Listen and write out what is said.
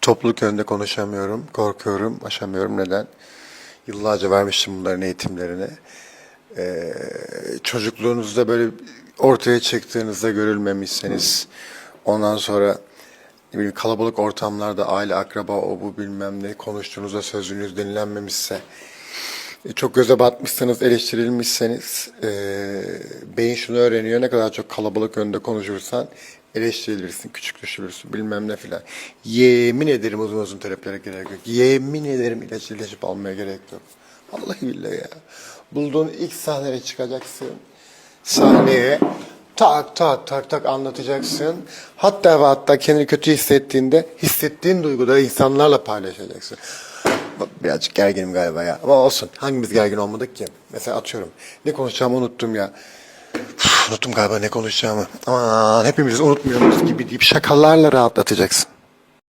Topluluk önünde konuşamıyorum, korkuyorum, aşamıyorum. Neden? Yıllarca vermiştim bunların eğitimlerini. Ee, çocukluğunuzda böyle ortaya çıktığınızda görülmemişseniz, ondan sonra ne bileyim, kalabalık ortamlarda aile, akraba, o bu bilmem ne konuştuğunuzda sözünüz dinlenmemişse, e, çok göze batmışsanız, eleştirilmişseniz, e, beyin şunu öğreniyor, ne kadar çok kalabalık önünde konuşursan eleştirilirsin, küçük düşürürsün, bilmem ne filan. Yemin ederim uzun uzun terapilere gerek yok. Yemin ederim ilaç ilaçıp almaya gerek yok. Vallahi billahi ya. Bulduğun ilk sahneye çıkacaksın. Sahneye tak tak tak tak anlatacaksın. Hatta ve hatta kendini kötü hissettiğinde hissettiğin duyguları insanlarla paylaşacaksın. Birazcık gerginim galiba ya. Ama olsun. Hangimiz gergin olmadık ki? Mesela atıyorum. Ne konuşacağımı unuttum ya. Unuttum galiba ne konuşacağımı. Aman hepimiz unutmuyoruz gibi deyip şakalarla rahatlatacaksın.